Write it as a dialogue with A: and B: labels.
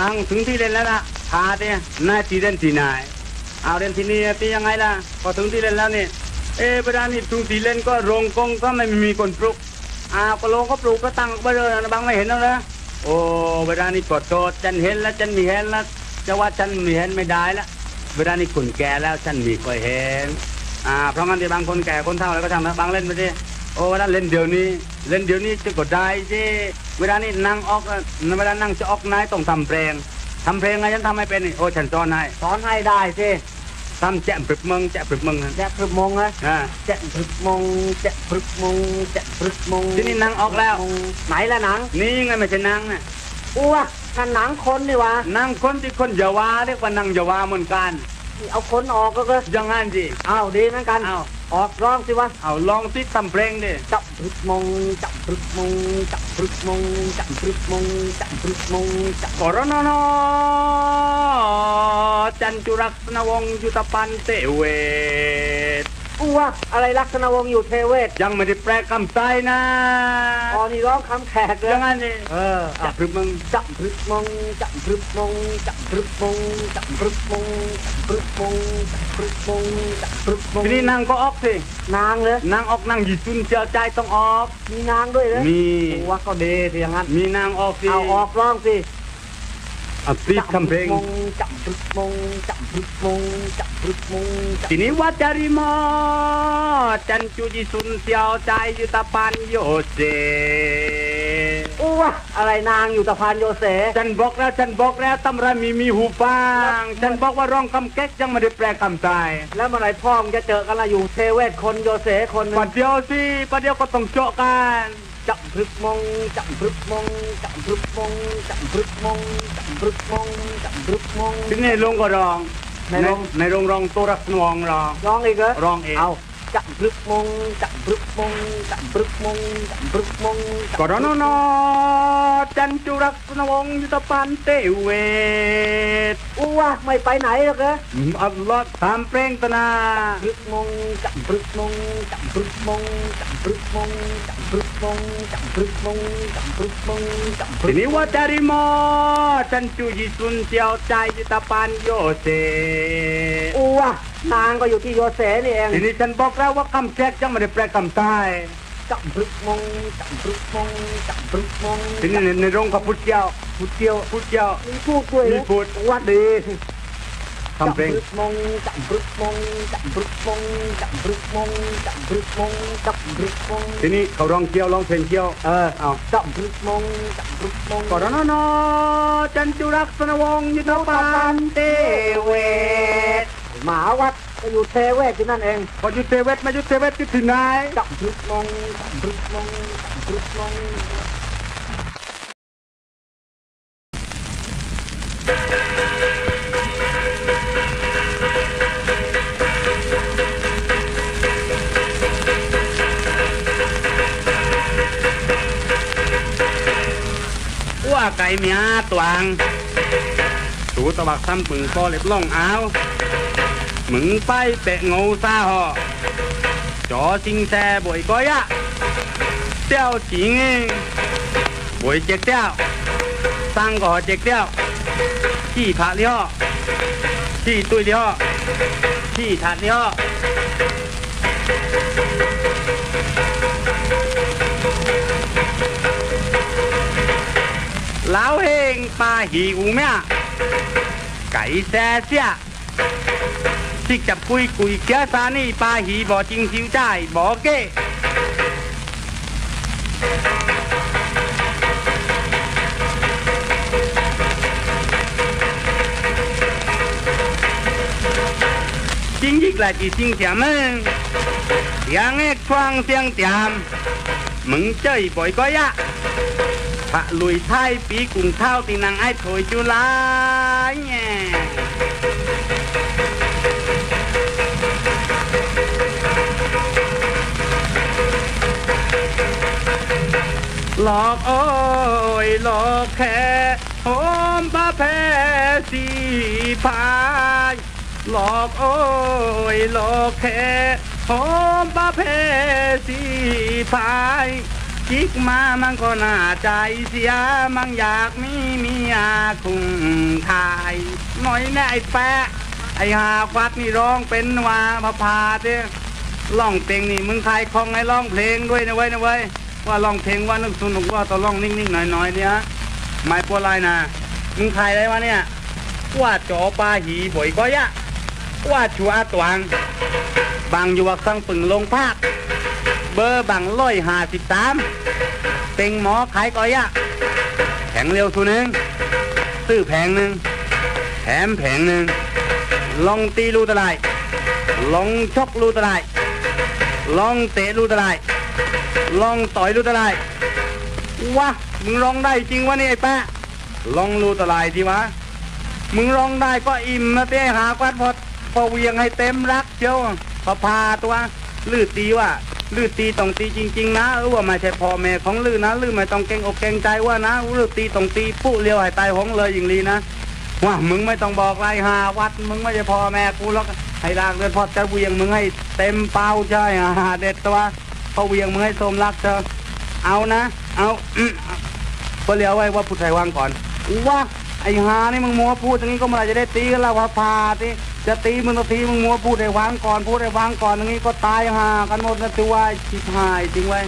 A: บางถึงที่เล่นแล้วล่ะพาเตี้ยนายตีเล่นที่ไหนเอาเล่นที่นี่ตียังไงล่ะพอถึงที่เล่นแล้วนี่เอ๊ะเวลานี่ถึงที่เล่นก็โรงกงก็ไม่มีคนปลุกอ่าก็โรงก็ปลูกก็ตั้งไปเลยนะบางไม่เห็นแล้วนะโอ้เวลานี่กดโทษฉันเห็นแล้วฉันมีเห็นแล้วจะว่าฉันมีเห็นไม่ได้ละเวลานี่คุณแก่แล้วฉันมีเคยเห็นอ่าเพราะงั้นที่บางคนแก่คนเฒ่าอะไรก็ทำนะบางเล่นไปดิ โอ้เวลาเล่นเดี๋ยวนี้ เล่นเดี๋ยวนี้จะกดได้สิเวลานี้นั่งออกอะเวลานั่งจะออกนายต้องทำเพลงทำเพลงไงฉันทำไม่เป็นนี่โอ้ฉันสอนให้
B: สอนให้ได้สิ
A: ทำแจ่มปรึกมึงแจ่มปรึกมึงนะ
B: แจะพรึกมงนะ
A: อ่า
B: แจะพรึกมงแจะพรึกมงแจะพรึกมง
A: ทีนี้นั่งออกแล้ว
B: ไหนละหนัง
A: นี่ไงไม่ใช่นั่งนะ
B: อ้วนั่นหนังคนนี่วะ
A: นั่งคนที่คนเยาวาเรียกว่านั่งเยาวาเหมือนกัน
B: เอาคนออกก็ก็
A: อยังงั้นสิ
B: เอาดีเหมือนกัน
A: เอา
B: ออกร้องสิวะ
A: เอาลองติดทำเพลงดิ
B: จับพรึกมงจับพรึกมงจับพรึกมงจับพรึกมงจับพรึกมงจับ
A: กรณนจันจุรักษณวงศ์ยุตปันเตเว ท
B: อ้วอะไรลักษณะวงศ์อยู่เทเวศ
A: ยังไม่ได้แปลคำใต้นะ
B: อ๋อนี่ร้องคำแขกเลย
A: ยังไงนี่
B: เออ
A: จับพรึกมึง
B: จับพรึกมงจับพรึกมงจับพรึกมงจับพรึกมงจับพรึกมงจับพรึกมงจับพรึกมง
A: ทีนี้นางก็ออกสิ
B: นางเลย
A: นางออกนางหยีจุนเจียวใจต้องออก
B: มีนางด้วยเลย
A: มี
B: ว่าก็ดีสิอย่างนั้น
A: มีนางออกสิ
B: เอาออกร้องสิ
A: เอาปรีดคำเพลง
B: มงจับพรึกมงจับพรึกมงจับพรึกมงจับ
A: ทีนี้วัจาริมอจันจุจิสุนเจียวใจยุตปันโยเซ
B: อ้วอะไรนางอยู่ตะพานโยเส
A: ฉันบอกแล้วฉันบอกแล้วตำรามีมีหูฟังฉันบอกว่าร้องคำแก๊กยังไม่ได้แปลคำใต้
B: แล้วเมื่อไหรพ่อมงจะเจอกันละอยู่เทเวศคนโยเสคนหนึ่
A: ปั
B: ง
A: ดเดียวสิปัดเดียวก็ต้องเจาะกัน
B: จับพรึกมงจับพรึกมงจับพรึกมงจับพรึกมงจับพรึกมงจับพ จับพรึกมงจับพรึกมงจับพรึกมงจับพรึกมง
A: กรณนจันจุรักษณวงยุตปันเตเวท
B: อ้วไม่ไปไหนหรอกเหรอ
A: อัลลอฮ์ทำเพลงตนา
B: พรึกมงจับพรึกมงจับพรึกมงจับพรึกมงจับพรึกมงจับพรึกมงจับพรึกมงจับพรึ
A: ที
B: ก
A: นี้ว่าจาริมอจันจุยิสุนเจียวใจยุตปันโยเซ
B: อ้ว นางก็อยู่ที่โยเสนี่เอง
A: ทีนี้ฉันบอกแล้วว่าคำแจ็คยังไม่ได้แปลคำใต้
B: จับพรึกมงจับพรึกมงจับพรึกมง
A: ทีนี้ในในโรงกับพุทธเจ้าพุทธเจ้าพุทธเจ้า
B: มีพูดด้วย
A: มีพูด
B: วัดดี
A: ทำเพลง
B: จับพรึกมงจับพรึกมงจับพรึกมงจับพรึกมงจับพรึกมงจับพรึกมง
A: ทีนี้เขาร้องเกี่ยวร้องเพลงเกี่ยว
B: เออ
A: เอา
B: จับพรึกมงจับพรึกมง
A: กรณนจันจุรักษณวงศ์ยุตปันเตเวท
B: หมาวัดก็อยู่เทเวศที่นั่นเอง
A: พอยุทธเทเวทมายุทธเทเวทที่ที่ไหน
B: จับพรึกมงจับพรึกมงจับพรึกมง
A: ว่าไก่เมียตวงตูตะบักซ้ำปึงก็เล็บล่องอ้าว มึงไปเตะงูซาหอจอจิงแซ่บ่อยก้อยอะเตี้ยวจิงบ่อยเจ๊กเตี้ยวสั่งก็เจ๊กเตี้ยวขี้ผาเลี้ยวขี้ตุ้ยเลี้ยวขี้ถาดเลี้ยว lão hiền ba hiu mẹ cậy xe xe thích chập cùi cùi kia ta ni ba hì bỏ chính hiu trai, bỏ kê. Chính dịch là chỉ xin chém ơn tiếng nghe khoang tiếng chém mừng chơi bội coi ạ lùi thai bí cùng thao thì nàng ai thổi chú lái nhé หลอกโอ้ยหลอกแค่หอมบาแพ้สีพายหลอกโอ้ยหลอกแค่หอมบาแพ้สีพายจิกมามันก็น่าใจเสียมันอยากมีเมียคุงทายหน่อยแน่ไอ้แปะไอ้หาฟัดนี่ร้องเป็นว่าพาพาเด้ร้องเพลงนี่มึงใครคลองให้ร้องเพลงด้วยนะเว้ยนะเว้ย ว่าร้องเพลงว่านึกสนุกว่าต้องร้องนิ่งๆหน่อยๆเนี่ยไม่ปวดไรนะมึงใครได้วะเนี่ยว่าจอปลาหีบ่อยก็ยะว่าชัวตวงบางอยู่วักสังปึงลงภาค เบอร์บังร้อยห้าสิบสามเป็นหมอขายก็ยะแผงเร็วทุนหนึ่งซื้อแผงหนึ่งแถมแผงหนึ่งลองตีลูตะไลลองชกลูตะไลลองเตะลูตะไล ลองต่อยลูตะไลวะมึงร้องได้จริงวะนี่ไอ้แปะลองลูตะไลทีวะมึงร้องได้ก็อิ่มนะเต้หากวัดพอพอเวียงให้เต็มรักเชียวพอพาตัวลืดตีว่าลืดตีต้องตีจริง ๆ นะเออว่าไม่ใช่พ่อแม่ของลือนะลือไม่ต้องเกงอกเกงใจว่านะลืดตีต้องตีปุ๊เลียวให้ตายหงเลยอย่างนี้นะว่ามึงไม่ต้องบอกไรหาวัด มึงไม่ใช่พ่อแม่กูแล้วให้รากเดินพอจะเวียงมึงให้เต็มเป้าใช่หาเด็ดตัว พอเวียงมึงให้สมรักเธอ เอานะ เอาอืมก็เลี้ยวไว้ว่าพุทธไทยว่างก่อนว่าไอ้หานี่มึงมัวพูดอย่างนี้ก็เมื่อไรจะได้ตีกันแล้วว่าพาทีจะตีมึงตีมึงมัวพูดไอ้วางก่อนพูดไอ้วางก่อนอย่างนี้ก็ตายหากันหมดนะตัวชิบหายจริงไว้